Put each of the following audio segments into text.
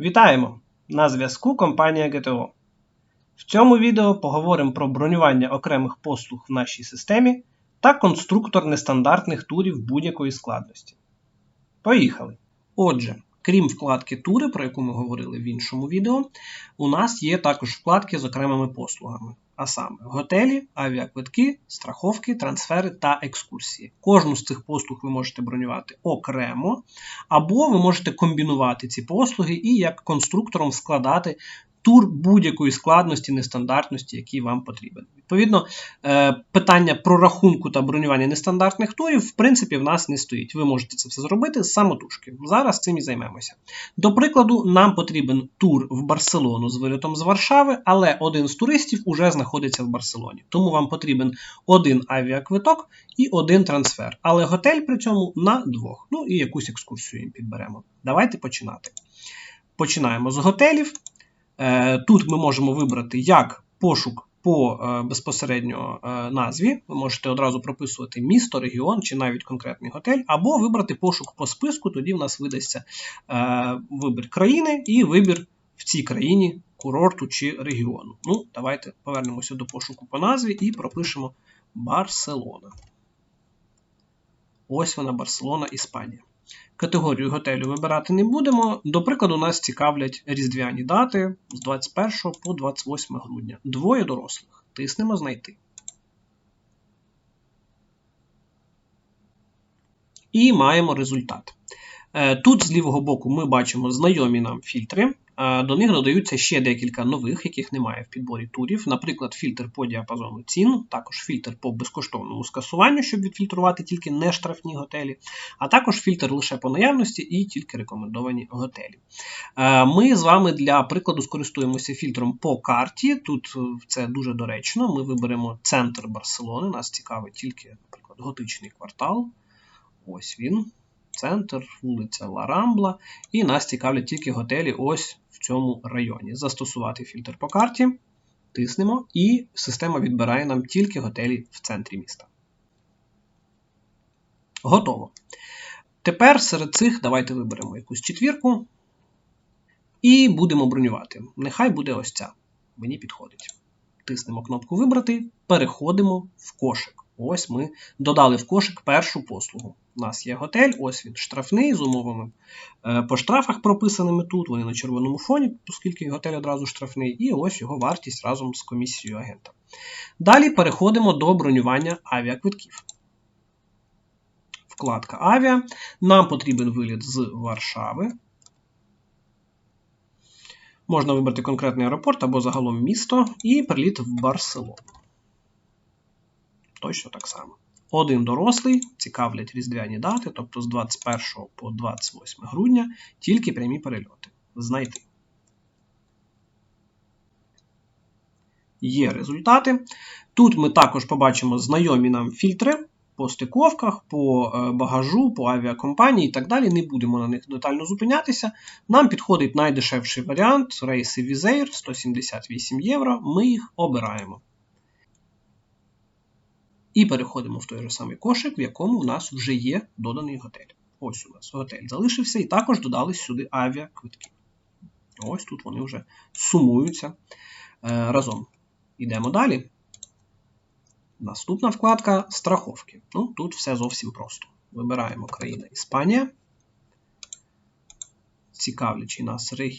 Вітаємо! На зв'язку компанія ГТО. В цьому відео поговоримо про бронювання окремих послуг в нашій системі та конструктор нестандартних турів будь-якої складності. Поїхали! Отже, крім вкладки Тури, про яку ми говорили в іншому відео, у нас є також вкладки з окремими послугами. А саме готелі, авіаквитки, страховки, трансфери та екскурсії. Кожну з цих послуг ви можете бронювати окремо, або ви можете комбінувати ці послуги і як конструктором складати тур будь-якої складності, нестандартності, який вам потрібен. Відповідно, е, питання прорахунку та бронювання нестандартних турів, в принципі, в нас не стоїть. Ви можете це все зробити самотужки. Зараз цим і займемося. До прикладу, нам потрібен тур в Барселону з вилітом з Варшави, але один з туристів уже знаходиться в Барселоні. Тому вам потрібен один авіаквиток і один трансфер. Але готель при цьому на двох. Ну і якусь екскурсію їм підберемо. Давайте починати. Починаємо з готелів. Е, тут ми можемо вибрати як пошук по е, безпосередньо е, назві. Ви можете одразу прописувати місто, регіон чи навіть конкретний готель, або вибрати пошук по списку, тоді в нас видасться вибір країни і вибір в цій країні курорту чи регіону. Ну, Давайте повернемося до пошуку по назві і пропишемо Барселона. Ось вона, Барселона, Іспанія. Категорію готелю вибирати не будемо. До прикладу, нас цікавлять різдвяні дати з 21 по 28 грудня. Двоє дорослих. Тиснемо знайти. І маємо результат. Е, тут з лівого боку ми бачимо знайомі нам фільтри. До них додаються ще декілька нових, яких немає в підборі турів. Наприклад, фільтр по діапазону цін, також фільтр по безкоштовному скасуванню, щоб відфільтрувати тільки не штрафні готелі, а також фільтр лише по наявності і тільки рекомендовані готелі. Ми з вами для прикладу скористуємося фільтром по карті. Тут е, це дуже доречно. Ми виберемо центр Барселони. Нас цікавить тільки, наприклад, готичний квартал. Ось він центр, вулиця Ларамбла, і нас цікавлять тільки готелі ось в цьому районі. Застосувати фільтр по карті, тиснемо, і система відбирає нам тільки готелі в центрі міста. Готово. Тепер серед цих давайте виберемо якусь четвірку. І будемо бронювати. Нехай буде ось ця. Мені підходить. Тиснемо кнопку Вибрати, переходимо в кошик. Ось ми додали в кошик першу послугу. У нас є готель, ось він штрафний з умовами е, по штрафах прописаними тут. Вони на червоному фоні, оскільки готель одразу штрафний, і ось його вартість разом з комісією агента. Далі переходимо до бронювання авіаквитків. Вкладка Авіа. Нам потрібен виліт з Варшави. Можна вибрати конкретний аеропорт або загалом місто, і приліт в Барселону. Точно так само. Один дорослий цікавлять різдвяні дати, тобто з 21 по 28 грудня тільки прямі перельоти. Знайти. Є результати. Тут ми також побачимо знайомі нам фільтри по стиковках, по е, багажу, по авіакомпанії і так далі. Не будемо на них детально зупинятися. Нам підходить найдешевший варіант рейси Візейр 178 євро. Ми їх обираємо. І переходимо в той же самий кошик, в якому у нас вже є доданий готель. Ось у нас готель залишився, і також додали сюди авіаквитки. Ось тут вони вже сумуються е, разом. Йдемо далі. Наступна вкладка страховки. Ну, Тут все зовсім просто. Вибираємо країна Іспанія. Цікавлячий нас е,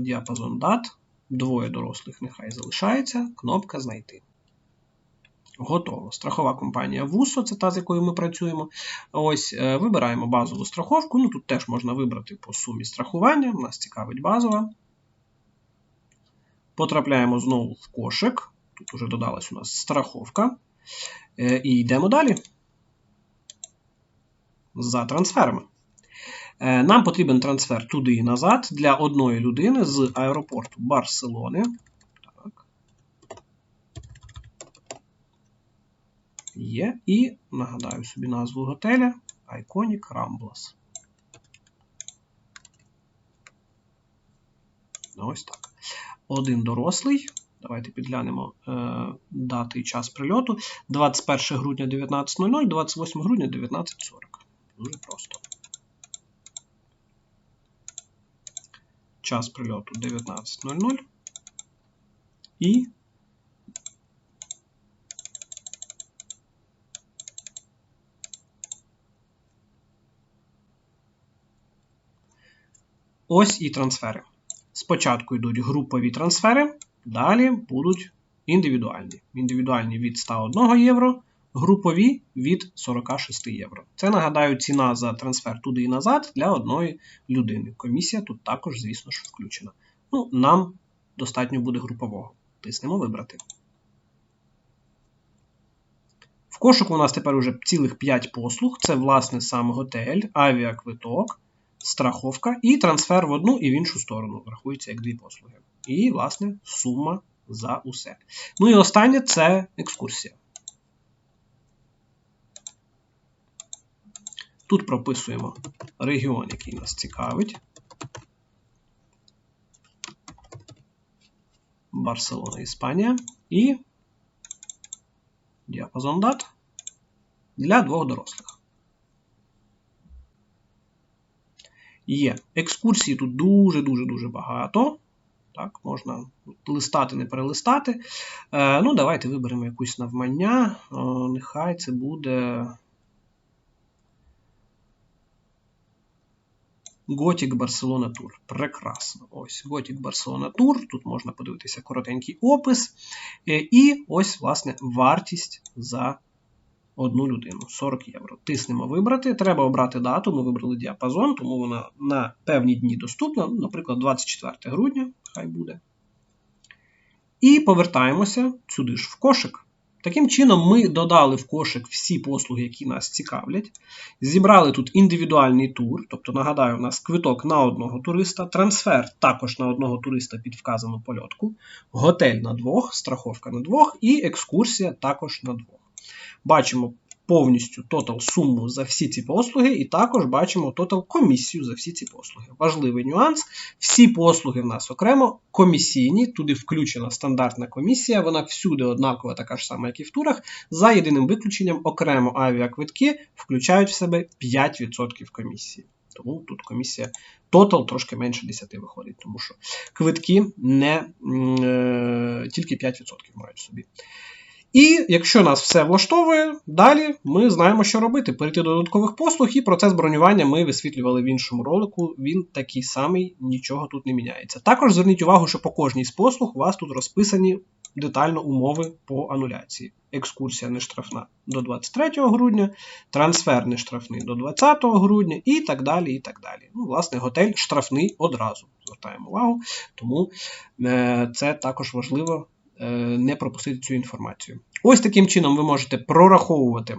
діапазон дат. Двоє дорослих нехай залишається. Кнопка Знайти. Готово. Страхова компанія ВУСО, це та, з якою ми працюємо. Ось, е, Вибираємо базову страховку. Ну, Тут теж можна вибрати по сумі страхування. Нас цікавить базова. Потрапляємо знову в кошик. Тут вже додалась у нас страховка. Е, і йдемо далі. За трансферами. Е, нам потрібен трансфер туди і назад для одної людини з аеропорту Барселони. Є. І нагадаю собі назву готеля Iconic Ramblas. Ось так. Один дорослий. Давайте підглянемо е, дати і час прильоту. 21 грудня 19.00, 28 грудня 19.40. Дуже просто. час прильоту 19.00 і ось і трансфери. Спочатку йдуть групові трансфери, далі будуть індивідуальні. Індивідуальні від 101 євро, групові від 46 євро. Це нагадаю ціна за трансфер туди і назад для одної людини. Комісія тут також, звісно ж, включена. Ну, Нам достатньо буде групового. Тиснемо вибрати. В кошику у нас тепер уже цілих 5 послуг. Це, власне, сам готель, авіаквиток, страховка і трансфер в одну і в іншу сторону. Рахується як дві послуги. І, власне, сума за усе. Ну і останнє це екскурсія. Тут прописуємо регіон, який нас цікавить. Барселона, Іспанія. І діапазон дат для двох дорослих. Є. Екскурсії тут дуже-дуже-дуже багато. Так, Можна листати, не перелистати. Е, ну, Давайте виберемо якусь навмання. Е, нехай це буде. Готік Барселона Тур. Прекрасно. Ось Готік Барселона Тур. Тут можна подивитися коротенький опис. Е, і ось, власне, вартість за одну людину 40 євро. Тиснемо вибрати. Треба обрати дату. Ми вибрали діапазон, тому вона на певні дні доступна. Наприклад, 24 грудня, хай буде. І повертаємося сюди ж в кошик. Таким чином, ми додали в кошик всі послуги, які нас цікавлять. Зібрали тут індивідуальний тур, тобто, нагадаю, у нас квиток на одного туриста, трансфер також на одного туриста під вказану польотку, готель на двох, страховка на двох і екскурсія також на двох. Бачимо повністю тотал суму за всі ці послуги, і також бачимо тотал комісію за всі ці послуги. Важливий нюанс: всі послуги в нас окремо комісійні, туди включена стандартна комісія, вона всюди однакова, така ж сама, як і в турах. За єдиним виключенням, окремо авіаквитки включають в себе 5% комісії. Тому тут комісія тотал трошки менше 10 виходить, тому що квитки не е, тільки 5% мають собі. І якщо нас все влаштовує, далі ми знаємо, що робити. Перейти до додаткових послуг, і процес бронювання ми висвітлювали в іншому ролику. Він такий самий, нічого тут не міняється. Також зверніть увагу, що по кожній з послуг у вас тут розписані детально умови по ануляції. Екскурсія не штрафна до 23 грудня, трансфер не штрафний до 20 грудня і так далі. і так далі. Ну, Власне, готель штрафний одразу. Звертаємо увагу, тому е, це також важливо не пропустити цю інформацію. Ось таким чином ви можете прораховувати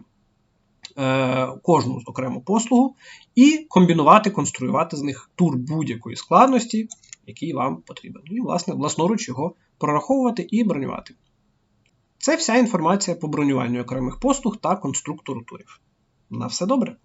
е, кожну окрему послугу і комбінувати, конструювати з них тур будь-якої складності, який вам потрібен. І, власне, власноруч його прораховувати і бронювати. Це вся інформація по бронюванню окремих послуг та конструктору турів. На все добре!